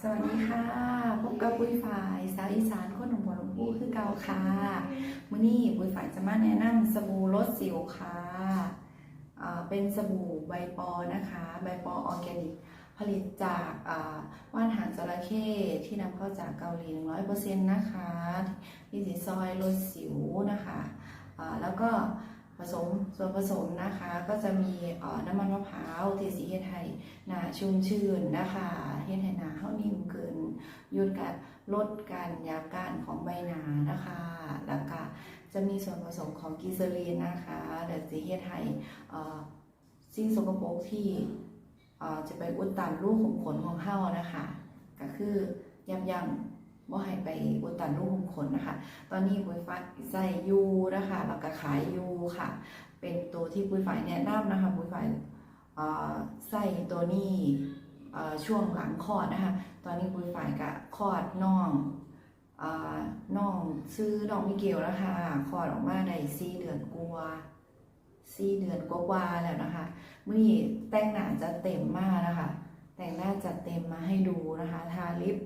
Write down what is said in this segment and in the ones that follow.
สวัสดีค่ะ พบกับปุ้ยฝ่ายสาวอีสานคนหนุ่มหัวลำพูคือเก่าค่ะมื้อนี้ปุ้ยฝ่ายจะมาแนะนำสบู่ลดสิวค่ะเป็นสบู่ใบปอนะคะ ใบปอออร์แกนิก ผลิตจากว่านหางจระเข้ที่นำเข้าจากเกาหลี100%นะคะที่สีซอยลดสิวนะคะ แล้วก็ สมส่วนผสมนะคะก็จะมีน้ำมันมะพร้าวเทสีเฮ็ดให้หน้าชุ่มชื่นนะคะเฮ็ดให้หน้าเฮานิ่มขึ้นยุดการลดการยาการของใบหนานะคะแล้วก็จะมีส่วนผสมของกิเซอรีนนะคะเดสีเฮ็ดให้เอ่อสิ่งสกปรกที่จะไปอุดตันรูขุมขนของเฮานะคะ ก็คือยับยั้ง ว่าให้ไปอุดตันรูขุมขนนะคะ ตอนนี้ปุ้ยฝ้ายใส่ยูนะคะแล้วก็ขายยูค่ะ เป็นตัวที่ปุ้ยฝ้ายแนะนำนะคะปุ้ยฝ้ายใส่ตัวนี้ช่วงหลังคลอดนะคะ ตอนนี้ปุ้ยฝ้ายก็คลอดน้องอ่อน้องซื้อน้องมิเกลนะคะคลอดออกมาได้สี่เดือนกว่าสี่เดือนกว่าแล้วนะคะมื่อแต่งหน้าจะเต็มมากนะคะ แต่งหน้าจัดเต็มมาให้ดูนะคะ ทาลิป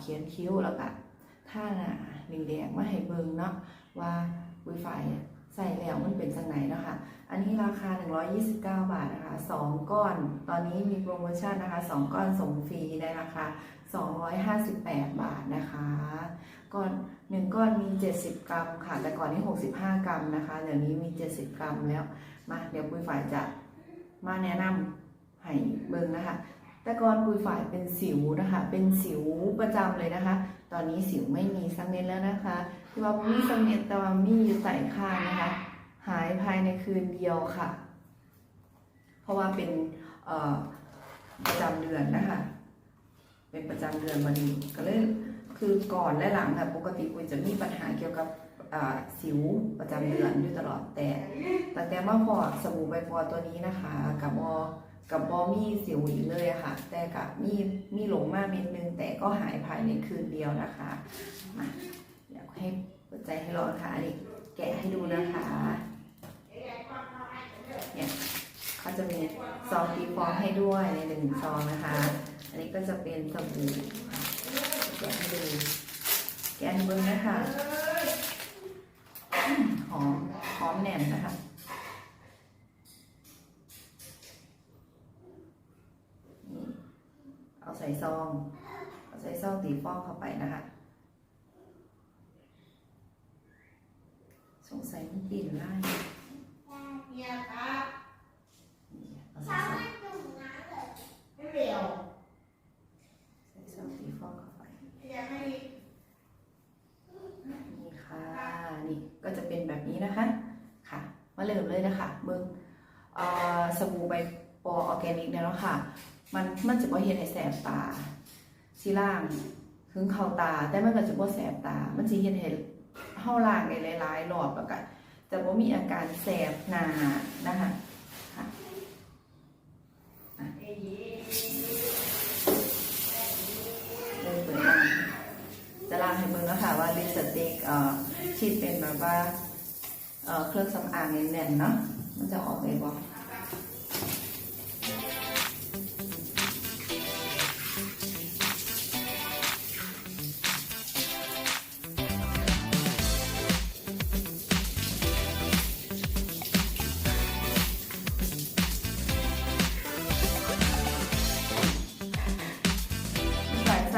เขียนคิ้วแล้วก็ท่าหน้าแดงๆมาให้เบิงเนาะว่าวิไฟใส่แล้วมันเป็นจังไหนเนาะคะอันนี้ราคา 129 บาทนะคะ 2 ก้อน ตอนนี้มีโปรโมชั่นนะคะ 2 ก้อนส่งฟรีในราคา 258 บาทนะคะ ก้อนหนึ่งก้อนมี 70 กรัมค่ะ แต่ก่อนนี้ 65 กรัมนะคะ เดี๋ยวนี้มี 70 กรัมแล้ว มา เดี๋ยวปุยฝ่ายจะมาแนะนำให้เบิ่งนะคะ แต่ก่อนปุยฝ่ายเป็นสิวนะคะ เป็นสิวประจำเลยนะคะ ตอนนี้สิวไม่มีสักเม็ดแล้วนะคะที่ว่ามีสักเม็ดแต่ว่ามีอยู่ใส่ข้างนะคะ หายภายในคืนเดียวค่ะ เพราะว่าเป็นประจำเดือนนะคะ เป็นประจำเดือนวันนี้ก็เลยคือก่อนและหลังค่ะปกติปุยจะมีปัญหาเกี่ยวกับสิวประจำเดือนอยู่ตลอดแต่แต่แต่ว่าพอสบู่ใบปอตัวนี้นะคะ กับบอ กับบอมีสิวอีกเลยอะค่ะ แต่กับมีมีหลงมากนิดนึง แต่ก็หายภายในคืนเดียวนะคะมาอยากให้เปิดใจให้รอนะคะอันนี้แกะให้ดูนะคะเนี่ยเขาจะมีซองตีฟองให้ด้วยในหนึ่งซองนะคะ อันนี้ก็จะเป็นสบู่แกะให้ดูแกะเบิ้งนะคะอืมหอมหอมแน่นนะคะ นี่เอาใส่ ซองเอาใส่ซองตีฟองเข้าไปนะคะสงสัยมันกลิ่นไล่เนี่ยครับนี่เอาเช้าใส่ซองไม่จุ่มน้ำเลยไม่เร็วใส่ซองตีฟองเข้าไปยังไม่นี่ค่ะนี่ก็จะเป็นแบบนี้นะคะค่ะมาเริ่มเลยนะคะเบิ้งเอ่อสบู่ใบปอออร์แกนิกเนี่ยเนาะค่ะ มันมันจะบ่เห็นให้แสบตาสีล่างถึงเข้าตา แต่มันก็จะบ่แสบตา มันสิเห็นให้เฮาล่างในหลายๆรอบแล้วก็จะบ่มีอาการแสบหนานะคะค่ะจะล่างให้เบิ่งแล้วค่ะว่าลิปสติกเอ่อที่เป็นแบบว่า เอ่อเครื่องสำอางแน่นๆเนาะมันจะออกเลยบ่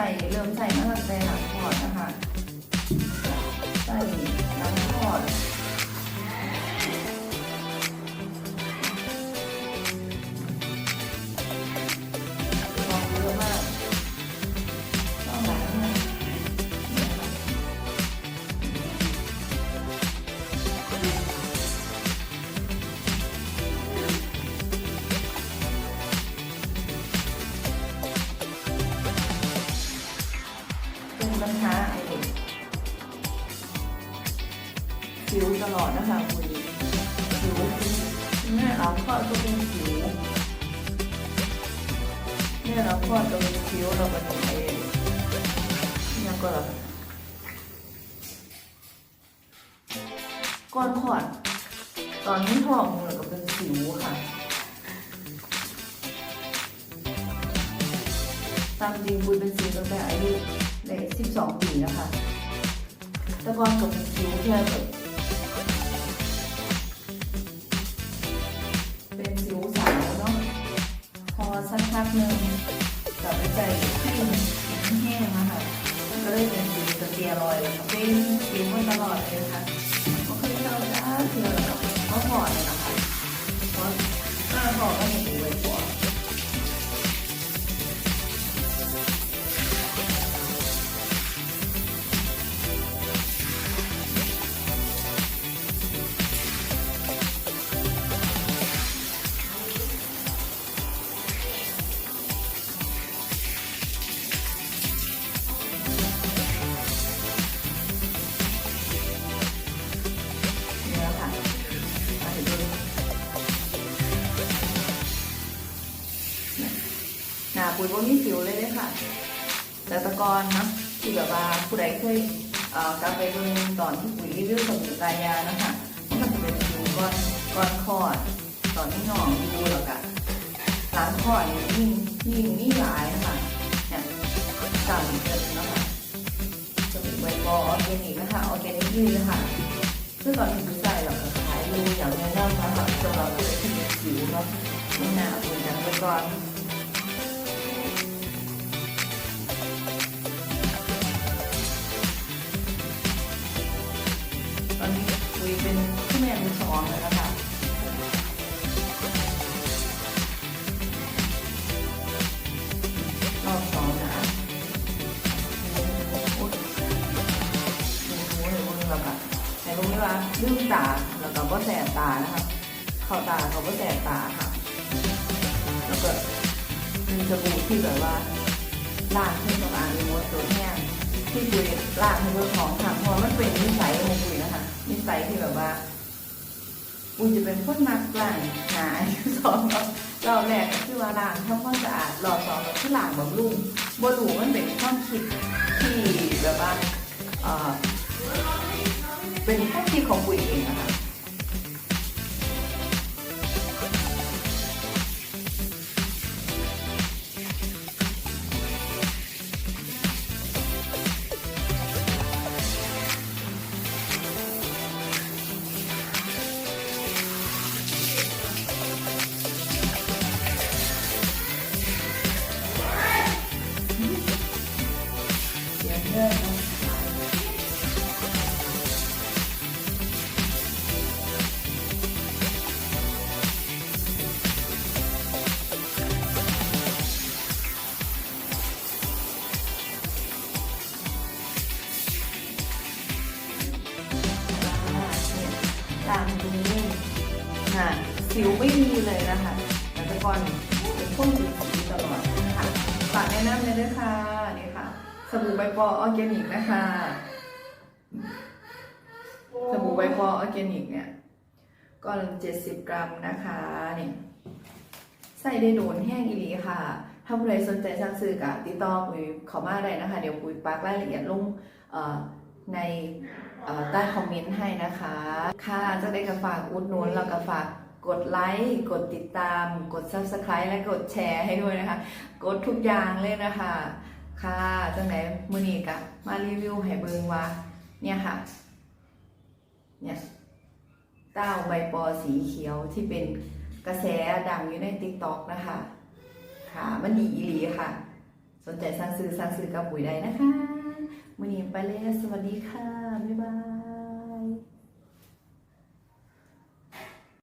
ใส่เริ่มใส่มาตั้งแต่หลังคลอดนะคะใส่ สิวตลอดนะคะคุณสิวแม่เราคลอดก็เป็นสิวแม่เราคลอดก็เป็นสิวเราก็ต้องไปเนี่ก็ก่อนคลอด ตอนที่ท้องเราก็เป็นสิวค่ะ ตามจริงปุยเป็นสิวตั้งแต่อายุได้12ปีนะคะ แต่ก่อนกับเป็นสิวแค่แบบ หนึ่งกลับไปใจที่แห้งนะคะก็เลยเป็นสิวสเตียรอยด์แล้วค่ะเป็นสิวมาตลอดเลยค่ะก็คือเราได้เถื่อแล้วก็พอเลยนะคะเพราะถ้าหอดก็มี ว่ามีสิวเลยเด้อค่ะ แต่ตะกอนนะที่แบบว่าผู้ใดเคยเอ่อกลับไปเบิ่งตอนที่ปุ๋ยรีวิวสมุนไพรยานะคะมันจะเป็นสิวก้อนก้อนคอดตอนที่น้องอยู่แล้วก็หลังคอดนี่ยิ่งยิ่งมีหลายนะคะเนี่ยสามเดือนนะคะสมุนไพรบอออร์แกนิกนะคะออร์แกนิกดีนะคะซึ่งตอนที่ใส่เราก็ขายดูอย่างแนะนำนะคะสำหรับผู้ที่มีผิวเนาะไม่หนาบุญกันไปก่อน ยเป็นผู้แม่มือสองแล้วนะคะรอบสองนะโอ้โหโอ้โหเลยแล้วก็ในตรงนี้ว่าลืมตาแล้วก็บ่แสบตานะคะเข้าตาเขาบ่แสบตาค่ะ แล้วก็มีสบู่ที่แบบว่าล้างเครื่องสำอางในมดตัวแห้งที่คุยล้างให้เบอร์ของค่ะเพราะว่ามันเป็นนิสัยของคุยนะ นิสัยที่แบบว่ามูจะเป็นคนมักล้างหนาอายุสองรอบแรกก็คือว่าล้างทำความสะอาดรอบสองก็คือล้างบำรุงบรูมันเป็นความคิดที่แบบว่าเออเป็นความคิดของคุยเองนะคะ่ะสิวไม่มีเลยนะคะแต่ต่ก่อนเป็นพวกสิวสีตลอดนะคะฝากแนะนำเลยด้วยค่ะนี่ค่ะสบู่ใบปอออร์แกนิกนะคะสบู่ใบปอออร์แกนิกเนี่ยก้อนเจ็ดสิบกรัมนะคะนี่ใส่ได้โดนแห้งอีหลีค่ะ ถ้าผู้ใดสนใจสั่งซื้อกะติดต่อปุ๋ยเขอมาได้นะคะ เดี๋ยวปุ๋ยปักรายละเอียดลงเอ่อ ในใต้คอมเมนต์ให้นะคะ ค่ะจะได้กับฝากอุดหนุนแล้วก็ฝากกดไลค์กดติดตาม กด subscribe และกดแชร์ให้ด้วยนะคะ กดทุกอย่างเลยนะคะ ค่ะจังไหนมือนี้กะมารีวิวให้เบิงว่า เนี่ยค่ะ เนี่ยเต้าใบปอสีเขียวที่เป็นกระแสดังอยู่ในติ๊กต็อกนะคะ ค่ะ มันดีอีหลีค่ะ สนใจสั่งซื้อสั่งซื้อกับปุ๋ยได้นะคะ มือนี้ไปเลยสวัสดีค่ะ บ๊ายบาย